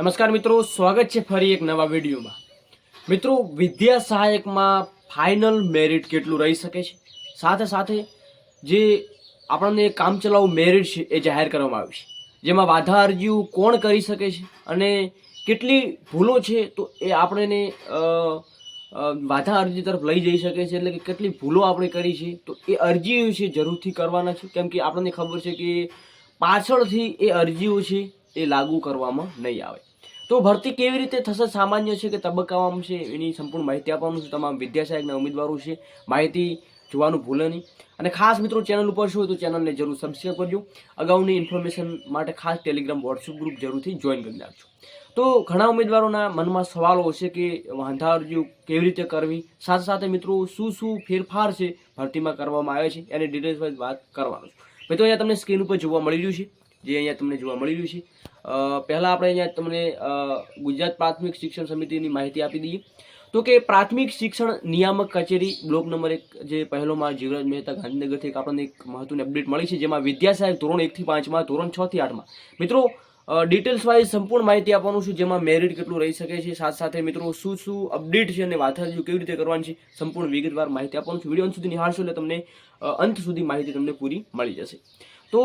નમસ્કાર મિત્રો, સ્વાગત છે ફરી એક નવા વિડીયોમાં. મિત્રો, વિદ્યા સહાયકમાં ફાઇનલ મેરિટ કેટલું રહી શકે છે? સાથે સાથે જે આપણને કામચલાઉ મેરિટ છે એ જાહેર કરવામાં આવી છે. જેમાં વાધા અરજીઓ કોણ કરી શકે છે અને કેટલી ભૂલો છે તો એ આપણને વાધા અરજી તરફ લઈ જઈ શકે છે એટલે કે કેટલી ભૂલો આપણે કરી છે તો એ અરજીઓ છે જરૂરથી કરવાના છે. કેમ કે આપણને ખબર છે કે પાછળથી એ અરજીઓ છે એ લાગુ કરવામાં નહીં આવે. તો ભરતી કેવી રીતે થશે? સામાન્ય છે કે તબક્કામાં છે, એની સંપૂર્ણ માહિતી આપવાનું છે. તમામ વિદ્યા સહાયકના ઉમેદવારો છે. માહિતી જોવાનું ભૂલે નહીં. અને ખાસ મિત્રો, ચેનલ ઉપર છો તો ચેનલને જરૂર સબસ્ક્રાઈબ કરજો. અગાઉની ઇન્ફોર્મેશન માટે ખાસ ટેલિગ્રામ વોટ્સઅપ ગ્રુપ જરૂરથી જોઈન કરી નાખજો. તો ઘણા ઉમેદવારોના મનમાં સવાલો હશે કે વાંધા અરજીઓ કેવી રીતે કરવી? સાથે સાથે મિત્રો, શું શું ફેરફાર છે? ભરતીમાં કરવામાં આવે છે. એની ડિટેલ્સ વાત કરવાનું છું. મિત્રો, અહીંયા તમને સ્ક્રીન ઉપર જોવા મળી રહ્યું છે. જે અહીંયા તમને જોવા મળી રહ્યું છે પહેલાં આપણે અહીંયા તમને ગુજરાત પ્રાથમિક શિક્ષણ સમિતિની માહિતી આપી દઈએ. તો કે પ્રાથમિક શિક્ષણ નિયામક કચેરી, બ્લોક નંબર એક જે પહેલોમાં જીવરાજ મહેતા ગાંધીનગરથી એક આપણને એક મહત્વની અપડેટ મળી છે, જેમાં વિદ્યા સહાયક ધોરણ એકથી પાંચમાં ધોરણ છથી આઠમાં મિત્રો ડિટેલ્સ વાઇઝ સંપૂર્ણ માહિતી આપવાનું છું, જેમાં મેરિટ કેટલું રહી શકે છે. સાથે સાથે મિત્રો, શું શું અપડેટ છે અને વાથાજીઓ કેવી રીતે કરવાની છે, સંપૂર્ણ વિગતવાર માહિતી આપવાનું છું. વીડિયો અંત સુધી નિહાળશો એટલે તમને અંત સુધી માહિતી તમને પૂરી મળી જશે. તો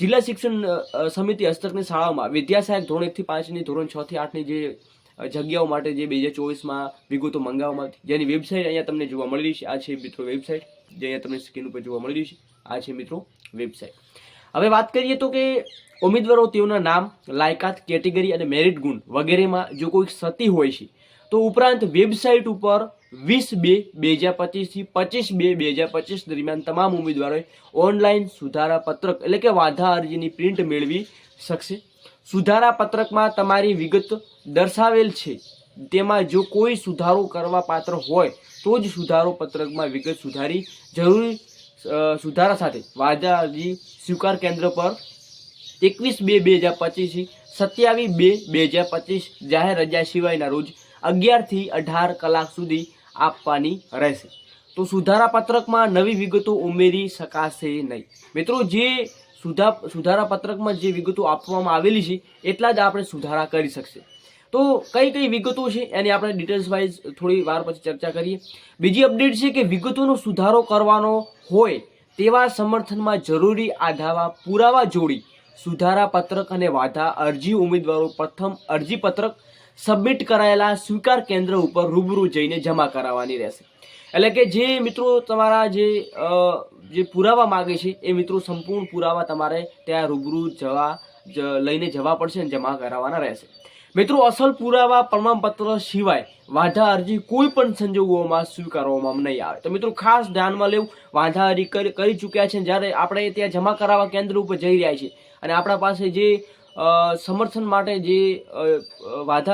જિલ્લા શિક્ષણ સમિતિ હસ્તકની શાળાઓમાં વિદ્યા સહાયક ધોરણ એકથી પાંચની ધોરણ છ થી આઠની જે જગ્યાઓ માટે જે બે હજાર ચોવીસમાં વિગતો મંગાવવામાં જેની વેબસાઇટ અહીંયા તમને જોવા મળી રહી છે આ છે મિત્રો વેબસાઇટ, જે અહીંયા તમને સ્ક્રીન ઉપર જોવા મળી રહી છે આ છે મિત્રો વેબસાઇટ. હવે વાત કરીએ તો કે ઉમેદવારો તેઓના નામ, લાયકાત, કેટેગરી અને મેરિટ ગુણ વગેરેમાં જો કોઈ ક્ષતિ હોય છે, તો ઉપરાંત વેબસાઇટ ઉપર વીસ બે બે હજાર પચીસથી પચીસ બે બે હજાર પચીસ દરમિયાન તમામ ઉમેદવારોએ ઓનલાઈન સુધારા પત્રક એટલે કે વાંધા અરજીની પ્રિન્ટ મેળવી શકશે. સુધારા પત્રકમાં તમારી વિગત દર્શાવેલ છે. તેમાં જો કોઈ સુધારો કરવા પાત્ર હોય, તો જ સુધારો પત્રકમાં વિગત સુધારી જરૂરી સુધારા સાથે વાંધા અરજી સ્વીકાર કેન્દ્ર પર એકવીસ બે બે હજાર પચીસથી સત્યાવીસ બે બે હજાર પચીસ જાહેર રજા સિવાયના રોજ અગિયારથી અઢાર કલાક સુધી આપવાની રહેશે. તો સુધારા પત્રકમાં નવી વિગતો ઉમેરી શકાશે નહીં. મિત્રો, જે સુધા સુધારા પત્રકમાં જે વિગતો આપવામાં આવેલી છે, એટલા જ આપણે સુધારા કરી શકશે. તો કઈ કઈ વિગતો છે, એની આપણે ડિટેલ્સ વાઇઝ થોડી વાર પછી ચર્ચા કરીએ. બીજી અપડેટ છે કે વિગતોનો સુધારો કરવાનો હોય તેવા સમર્થનમાં જરૂરી આધાવા પુરાવા જોડી સુધારા પત્રક અને વાધા અરજી ઉમેદવારો પ્રથમ અરજી પત્રક સબમિટ કરાયેલા સ્વીકાર કેન્દ્ર ઉપર રૂબરૂ જઈને જમા કરાવવાની રહેશે. એટલે કે જે મિત્રો તમારા જે જે પુરાવા માગે છે, એ મિત્રો સંપૂર્ણ પુરાવા તમારે ત્યાં રૂબરૂ જવા લઈને જવા પડશે અને જમા કરાવવાના રહેશે. મિત્રો, અસલ પુરાવા પ્રમાણપત્ર સિવાય વાંધા અરજી કોઈ પણ સંજોગોમાં સ્વીકારવામાં નહીં આવે. તો મિત્રો, ખાસ ધ્યાનમાં લેવું, વાંધા અરજી કરી ચૂક્યા છે જ્યારે આપણે ત્યાં જમા કરાવવા કેન્દ્ર ઉપર જઈ રહ્યા છીએ અને આપણા પાસે જે સમર્થન માટે જે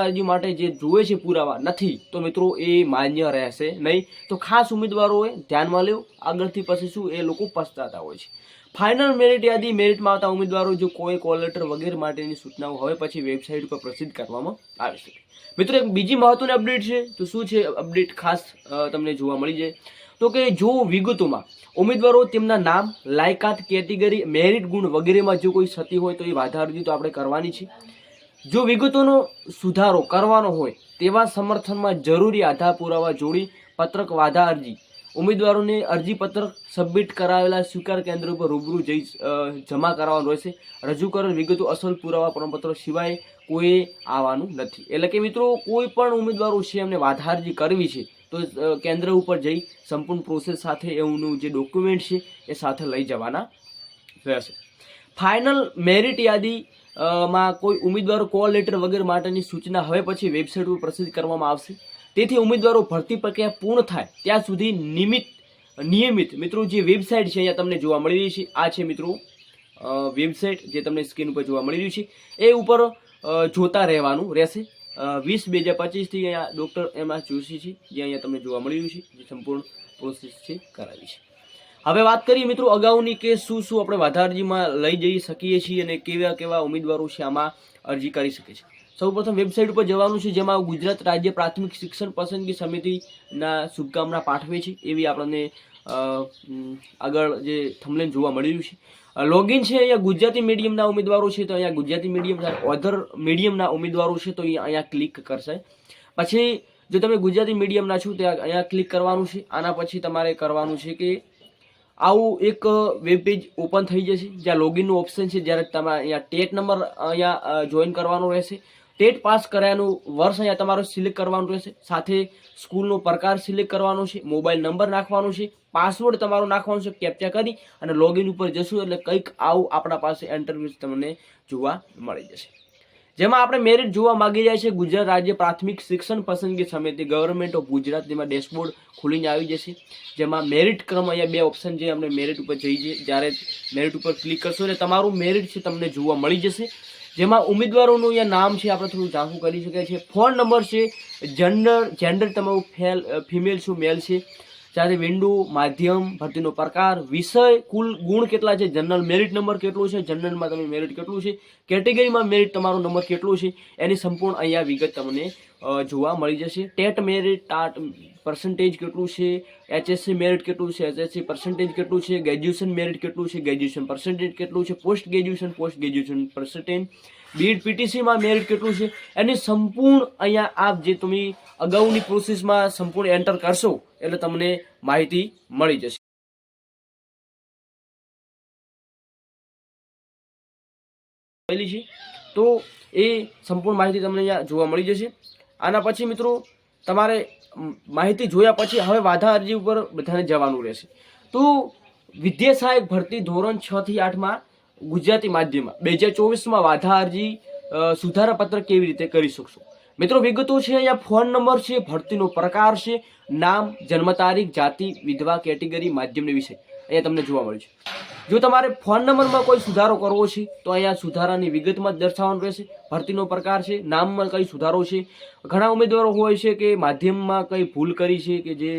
અરજી માટે જે જોવે છે પુરાવા નથી, તો મિત્રો એ માન્ય રહેશે નહીં. તો ખાસ ઉમેદવારોએ ધ્યાનમાં લેવું આગળથી પછી શું એ લોકો પસ્તાતા હોય છે. ફાઇનલ મેરિટ યાદી મેરિટમાં આવતા ઉમેદવારો જો કોઈ કોલ લેટર વગેરે માટેની સૂચનાઓ હવે પછી વેબસાઇટ ઉપર પ્રસિદ્ધ કરવામાં આવી શકે. મિત્રો એક બીજી મહત્વની અપડેટ છે, તો શું છે અપડેટ ખાસ તમને જોવા મળી જાય. તો કે જો વિગતોમાં ઉમેદવારો તેમના નામ, લાયકાત, કેટેગરી, મેરિટ, ગુણ વગેરેમાં જો કોઈ ક્ષતિ હોય તો એ વાધા અરજી તો આપણે કરવાની છે. જો વિગતોનો સુધારો કરવાનો હોય તેવા સમર્થનમાં જરૂરી આધાર પુરાવા જોડી, પત્રક વાધા અરજી, ઉમેદવારોને અરજીપત્રક સબમિટ કરાવેલા સ્વીકાર કેન્દ્ર ઉપર રૂબરૂ જઈ જમા કરાવવાનું રહેશે. રજૂ કરેલ વિગતો અસલ પુરાવા પ્રમાણપત્ર સિવાય કોઈ આવવાનું નથી. એટલે કે મિત્રો, કોઈ પણ ઉમેદવારો છે એમને વાધા અરજી કરવી છે તો કેન્દ્ર ઉપર જઈ સંપૂર્ણ પ્રોસેસ સાથે એનું જે ડોક્યુમેન્ટ છે, એ સાથે લઈ જવાના રહેશે. ફાઇનલ મેરિટ યાદી માં કોઈ ઉમેદવારો કોલ લેટર વગેરે માટેની સૂચના હવે પછી વેબસાઇટ ઉપર પ્રસિદ્ધ કરવામાં આવશે. તેથી ઉમેદવારો ભરતી પ્રક્રિયા પૂર્ણ થાય ત્યાં સુધી નિયમિત નિયમિત, મિત્રો, જે વેબસાઇટ છે, અહીંયા તમને જોવા મળી રહી છે, આ છે, મિત્રો વેબસાઇટ જે તમને સ્ક્રીન ઉપર જોવા મળી રહ્યું છે, એ ઉપર જોતા રહેવાનું રહેશે. વીસ બે હજાર પચીસથી અહીંયા ડૉક્ટર એમ જોશી છે. જે અહીંયા તમને જોવા મળી રહ્યું છે, જે સંપૂર્ણ પ્રોસેસ છે, કરાવી છે. હવે વાત કરીએ મિત્રો અગાઉની કે શું શું આપણે વાધારજીમાં લઈ જઈ શકીએ છીએ અને કેવા કેવા ઉમેદવારો છે આમાં અરજી કરી શકે છે. સૌપ્રથમ વેબસાઇટ ઉપર જવાનું છે, જેમાં ગુજરાત રાજ્ય પ્રાથમિક શિક્ષણ પસંદગી સમિતિના શુભકામના પાઠવે છે, એવી આપણને આગળ જે થમલેન જોવા મળી છે. લોગિન છે અહીંયા ગુજરાતી મીડિયમના ઉમેદવારો છે, તો અહીંયા ગુજરાતી મીડિયમ અધર મીડિયમના ઉમેદવારો છે, તો અહીંયા ક્લિક કરશે. પછી, જો તમે ગુજરાતી મીડિયમના છો ત્યાં અહીંયા ક્લિક કરવાનું છે. આના પછી તમારે કરવાનું છે કે આવું એક વેબ પેજ ઓપન થઈ જશે, જ્યાં લોગિનનું ઓપ્શન છે, જ્યારે તમારે અહીંયા ટેટ નંબર અહીંયા જોઈન કરવાનો રહેશે. ટેટ પાસ કર્યાનું વર્ષ અહીંયા તમારું સિલેક્ટ કરવાનું રહેશે. સાથે સ્કૂલનો પ્રકાર સિલેક્ટ કરવાનો છે, મોબાઈલ નંબર નાખવાનો છે, પાસવર્ડ તમારો નાખવાનો છે, કેપ્ચા કરી અને લોગિન ઉપર જશું એટલે કંઈક આવું આપણા પાસે ઇન્ટરવ્યૂ તમને જોવા મળી જશે. જેમાં આપણે મેરિટ જોવા માંગી રહ્યા છે ગુજરાત રાજ્ય પ્રાથમિક શિક્ષણ પસંદગી સમિતિ ગવર્મેન્ટ ઓફ ગુજરાત જેમાં ડેશબોર્ડ ખુલીને આવી જશે. જેમાં મેરિટ ક્રમ અહીંયા બે ઓપ્શન છે આપણે મેરિટ ઉપર જઈએ. જ્યારે મેરિટ ઉપર ક્લિક કરશો એટલે તમારું મેરિટ છે, તમને જોવા મળી જશે. જેમાં ઉમેદવારોનું અહીંયા નામ છે, આપણે થોડું ઝાંખું કરી શકાય છે. ફોન નંબર છે જેન્ડર જેન્ડર તમારું ફેલ ફિમેલ શું મેલ છે? સાથે વિન્ડો માધ્યમ, ભરતીનો પ્રકાર, વિષય, કુલ ગુણ કેટલા છે? જનરલ મેરિટ નંબર કેટલો છે? જનરલમાં તમે મેરિટ કેટલું છે? કેટેગરીમાં મેરિટ તમારો નંબર કેટલો છે? એની સંપૂર્ણ અહીંયા વિગત તમને જોવા મળી જશે. ટેટ મેરિટ પર્સન્ટેજ કેટલું છે? એચએસસી મેરિટ કેટલું છે? એચએસસી પર્સન્ટેજ કેટલું છે? ગ્રેજ્યુએશન મેરિટ કેટલું છે? ગ્રેજ્યુએશન પર્સન્ટેજ કેટલું છે? Post graduation post graduation percentage BEd પીટીસીમાં merit કેટલું છે? એની સંપૂર્ણ અહીંયા આપ જે તમે અગાઉની પ્રોસેસમાં સંપૂર્ણ એન્ટર કરશો, એટલે તમને માહિતી મળી જશે. પહેલી છે. તો એ સંપૂર્ણ માહિતી તમને અહીંયા જોવા મળી જશે. આના પછી મિત્રો, તમારે માહિતી જોયા પછી હવે વાધા અરજી ઉપર બધાને જવાનું રહેશે. તો વિદ્યા સહાયક ભરતી ધોરણ છ થી આઠમાં ગુજરાતી માધ્યમમાં બે હજાર ચોવીસમાં વાધા અરજી સુધારાપત્ર સુધારા પત્ર કેવી રીતે કરી શકશો? મિત્રો, વિગતો છે, અહીંયા ફોન નંબર છે, ભરતીનો પ્રકાર છે, નામ, જન્મ તારીખ, જાતિ, વિધવા કેટેગરી, માધ્યમની વિષય. અહીંયા તમને જોવા મળે છે. જો તમારે ફોન નંબરમાં કોઈ સુધારો કરવો છે, તો અહીંયા સુધારાની વિગતમાં જ દર્શાવવાનું રહેશે. ભરતીનો પ્રકાર છે, નામમાં કઈ સુધારો છે. ઘણા ઉમેદવારો હોય છે કે માધ્યમમાં કંઈ ભૂલ કરી છે કે જે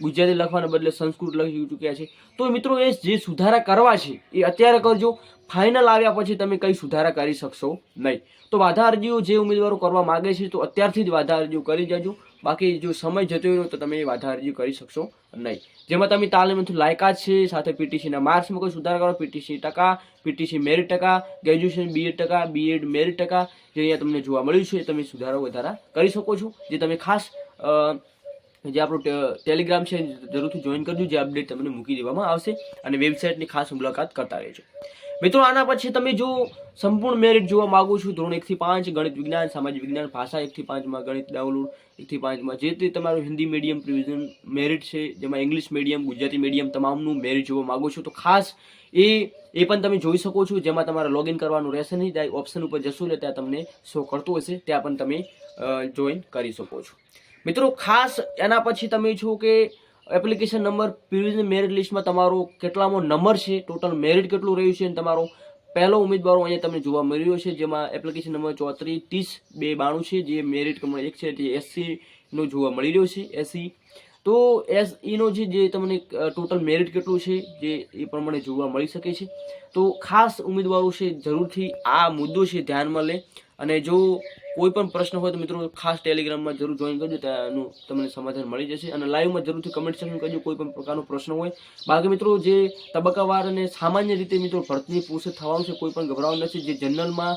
ગુજરાતી લખવાને બદલે સંસ્કૃત લખી ચૂક્યા છે. તો મિત્રો, એ જે સુધારા કરવા છે, એ અત્યારે કરજો. ફાઇનલ આવ્યા પછી તમે કંઈ સુધારા કરી શકશો નહીં. તો વાધા અરજીઓ જે ઉમેદવારો કરવા માગે છે, તો અત્યારથી જ વાધા અરજીઓ કરી જજો બાકી જો સમય જતો રહ્યો તો તમે વાધા અરજી કરી શકશો નહીં. જેમાં તમે તાલીમથી લાયકાત છે, સાથે પીટીસીના માર્ક્સમાં કોઈ સુધાર કરો, પીટીસી ટકા, પીટીસી મેરિટ ટકા ગ્રેજ્યુએશન બીએડ ટકા બીએડ મેરિટ ટકા, જે અહીંયા તમને જોવા મળ્યું છે એ તમે સુધારો વધારા કરી શકો છો. જે તમે ખાસ જે આપણું ટેલિગ્રામ છે જરૂરથી જોઈન કરજો, જે અપડેટ તમને મૂકી દેવામાં આવશે અને વેબસાઇટની ખાસ મુલાકાત કરતા રહેજો. મિત્રો, આના પછી તમે જો સંપૂર્ણ મેરિટ જોવા માગો છો, ધોરણ એકથી પાંચ, ગણિત વિજ્ઞાન, સામાજિક વિજ્ઞાન, ભાષા એકથી પાંચમાં, ગણિત ડાઉનલોડ એકથી પાંચમાં. જે તે તમારું હિન્દી મીડિયમ પ્રિવિઝન મેરિટ છે, જેમાં ઇંગ્લિશ મીડિયમ ગુજરાતી મીડિયમ તમામનું મેરિટ જોવા માગો છો, તો ખાસ એ એ પણ તમે જોઈ શકો છો, જેમાં તમારે લોગિન કરવાનું રહેશે નહીં, ત્યાં ઓપ્શન ઉપર જશો એટલે ત્યાં તમને શો કરતું હશે, ત્યાં પણ તમે જોઈન કરી શકો છો. મિત્રો, ખાસ એના પછી તમે છો કે એપ્લિકેશન નંબર પ્રિવિઝન મેરિટ લિસ્ટમાં તમારો કેટલામો નંબર છે? ટોટલ મેરિટ કેટલું રહ્યું છે? અને તમારો પહેલો ઉમેદવારો અહીંયા તમને જોવા મળી રહ્યો છે, જેમાં એપ્લિકેશન નંબર ચોત્રીસ, ત્રીસ, બે, બાણું છે, જે મેરિટ નંબર એક છે તે એસસી નો જોવા મળી રહ્યો છે એસસી તો એસ ઈનો જે જે તમને ટોટલ મેરિટ કેટલું છે, જે એ પ્રમાણે જોવા મળી શકે છે. તો ખાસ ઉમેદવારો છે, જરૂરથી આ મુદ્દો છે ધ્યાનમાં લે. અને જો કોઈ પણ પ્રશ્ન હોય તો મિત્રો ખાસ ટેલિગ્રામમાં જરૂર જોઈન કરજો, ત્યાંનું તમને સમાધાન મળી જશે. અને લાઈવમાં જરૂરથી કમેન્ટ સેક્શન કરજો, કોઈ પણ પ્રકારનો પ્રશ્ન હોય. બાકી મિત્રો જે તબક્કાવાર અને સામાન્ય રીતે મિત્રો ભરતની પ્રોસેસ થવાનું છે, કોઈ પણ ગભરાવાનું નથી. જે જનરલમાં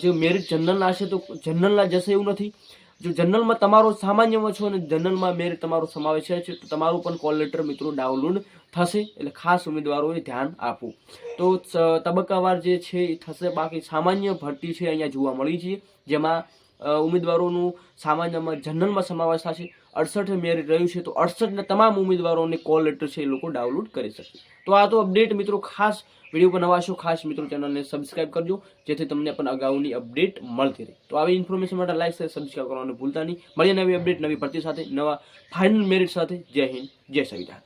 જે મેરિટ જનરલના હશે તો જનરલના જશે એવું નથી. જો જનરલમાં તમારો સામાન્યમાં છો અને જનરલમાં મેરિટ તમારો સમાવેશ છે, તો તમારું પણ કોલ લેટર મિત્રો ડાઉનલોડ થશે એટલે ખાસ ઉમેદવારોએ ધ્યાન આપવું. તો તબક્કાવાર જે છે એ થશે. બાકી સામાન્ય ભરતી છે અહીંયા જોવા મળી છે, જેમાં ઉમેદવારોનું સામાન્યમાં જનરલમાં સમાવેશ થશે અડસઠ મેરિટ રહ્યું છે, તો અડસઠના તમામ ઉમેદવારોને કોલ લેટર છે એ લોકો ડાઉનલોડ કરી શકે. તો આ તો અપડેટ મિત્રો ખાસ વીડિયો પર નવા છો, ખાસ મિત્રો ચેનલને સબસ્ક્રાઇબ કરજો, જેથી તમને પણ અગાઉની અપડેટ મળતી રહે. તો આવી ઇન્ફોર્મેશન માટે લાઈક શેર સબસ્ક્રાઇબ કરવાનું ભૂલતા નહીં. મળીએ નવી અપડેટ નવી ભરતી સાથે, નવા ફાઇનલ મેરિટ સાથે. જય હિન્દ, જય સંવિધાન.